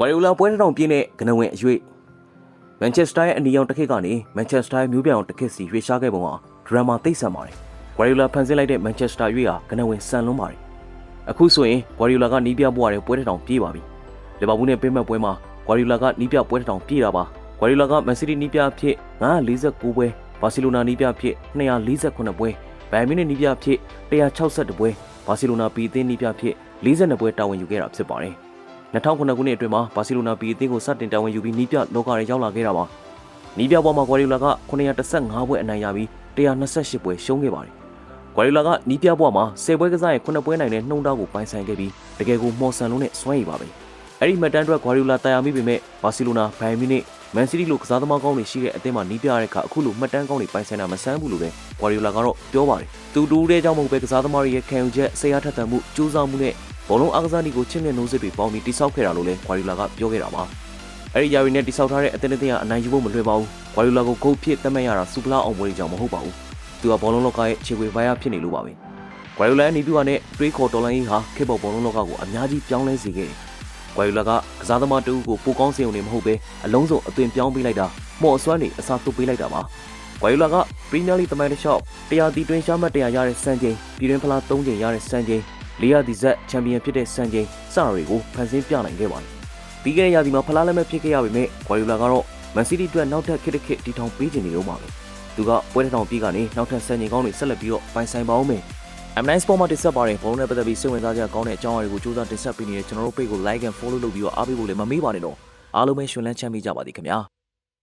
ကွာရီယိုလာပွဲတစ်ထောင်ပြည့်နဲ့ကနဝင်အရွေ့မန်ချက်စတာရဲ့အနီရောင်တစ်ခစ်ကနေမန်ချက်စတာရဲ့မျိုးပြောင်တစ်ခစ်စီရွေ့ရှားခဲ့ပုံဟာဒရမာသိပ်ဆန်ပါတယ်။ကွာရီယိုလာဖန်ဆင်းလိုက်တဲ့မန်ချက်စတာရွေ့ဟာကနဝင်ဆန်လွန်းပါတယ်။အခုဆိုရင်ကွာရီယိုလာကနီးပြပွဲရတဲ့ပွဲတစ်ထောင်ပြည့်ပါပြီ။လီဗာပူးနဲ့ပေးမဲ့ပွဲမှာကွာရီယိုလာကနီးပြပွဲတစ်ထောင်ပြည့်တာပါ။ကွာရီယိုလာကမန်စီးတီးနီးပြအဖြစ်949ပွဲဘာစီလိုနာနီးပြအဖြစ်248ပွဲဘိုင်မီနစ်နီးပြအဖြစ်162ပွဲဘာစီလိုနာပီအသင်းနီးပြအဖြစ်42ပွဲတာဝန်ယူခဲ့တာဖြစ်ပါတယ်။ 2009ခုနှစ်အတွင်းမှာဘာစီလိုနာပီအသင်းကိုစတင်တာဝန်ယူပြီးနီးပြလောကရဲရောက်လာခဲ့တာပါ။နီးပြပေါ်မှာဂွာရီလာက915ပွဲအနိုင်ရပြီး128ပွဲရှုံးခဲ့ပါတယ်။ဂွာရီလာကနီးပြပေါ်မှာ10ပွဲကစားရင်9ပွဲနိုင်တဲ့နှုံတောက်ကိုပိုင်ဆိုင်ခဲ့ပြီးတကယ်ကိုမော်ဆန်လုံးနဲ့စွမ်းရည်ပါပဲ။အဲ့ဒီမက်တန်အတွက်ဂွာရီလာတာယာမိပေမဲ့ဘာစီလိုနာဘိုင်မီနစ်မန်စီးတီလိုကစားသမားကောင်းတွေရှိတဲ့အသင်းမှာနီးပြရတဲ့အခါအခုလိုမှတ်တမ်းကောင်းတွေပိုင်ဆိုင်တာမဆန်းဘူးလို့ပဲဂွာရီလာကတော့ပြောပါတယ်။သူတူတဲ့ကြောင့်မဟုတ်ပဲကစားသမားတွေရဲ့ခံယူချက်ဆရာထက်သန်မှုစူးစမ်းမှုနဲ့ ဘောလုံးအားကစားနည်းကိုချင့်မြတ်နှိုးစစ်တွေပေါင်းပြီးတိစောက်ခဲ့တာလို့လည်းဂွာရီလာကပြောခဲ့တာပါ။အဲဒီယာရီနဲ့တိစောက်ထားတဲ့အသင်းအသင်းကအနိုင်ယူဖို့မလွယ်ပါဘူး။ဂွာရီလာကိုဂုတ်ဖြစ်သတ်မှတ်ရတာစူပလာအောင်ပွဲတွေကြောင့်မဟုတ်ပါဘူး။သူကဘောလုံးလောကရဲ့ခြေဝေဘိုင်ယာဖြစ်နေလို့ပါပဲ။ဂွာရီလာနေပြီးကနေတွေးခေါ်တော်လိုင်းကြီးဟာခေတ်ပေါ်ဘောလုံးလောကကိုအများကြီးပြောင်းလဲစေခဲ့တယ်။ဂွာရီလာကကစားသမားတဦးကိုပိုကောင်းစေုံနေမဟုတ်ပဲအလုံးစုံအသွင်ပြောင်းပေးလိုက်တာမော်အစွမ်းနေအစားသွတ်ပေးလိုက်တာပါ။ဂွာရီလာကပရီးမီးယားလိသမိုင်းတစ်လျှောက်တရားတီတွင်ရှားမှတ်တရားရတဲ့စံချိန်ပြည်တွင်းဖလား၃ချိန်ရတဲ့စံချိန် လေးရဒီဇက်ချန်ပီယံဖြစ်တဲ့စံချိန်စတာတွေကိုဖန်ဆင်းပြနိုင်ခဲ့ပါတယ်။ပြီးခဲ့တဲ့ရာသီမှာဖလားလက်မဲ့ဖြစ်ခဲ့ရပေမဲ့ဂွာရီလာကတော့မန်စီးတီးအတွက်နောက်ထပ်ခေတ်တစ်ခေတ်တီထောင်ပေးခြင်းနေတော့မှာပဲ။သူကပွဲတစ်ထောင်ပြည့်ကနေနောက်ထပ်စံချိန်ကောင်းတွေဆက်လက်ပြီးတော့ပိုင်ဆိုင်ပါအောင်မယ်။ M9 Sport မှာတင်ဆက်ပါတယ်ဘောလုံးနဲ့ပတ်သက်ပြီးစိတ်ဝင်စားကြကောင်းတဲ့အကြောင်းအရာတွေကိုစူးစမ်းတင်ဆက်ပေးနေတဲ့ကျွန်တော်တို့ page ကို like and follow လုပ်ပြီးတော့အားပေးဖို့လည်းမမေ့ပါနဲ့တော့အားလုံးပဲရှင်လန်းချမ်းမြေ့ကြပါသည်ခင်ဗျာ။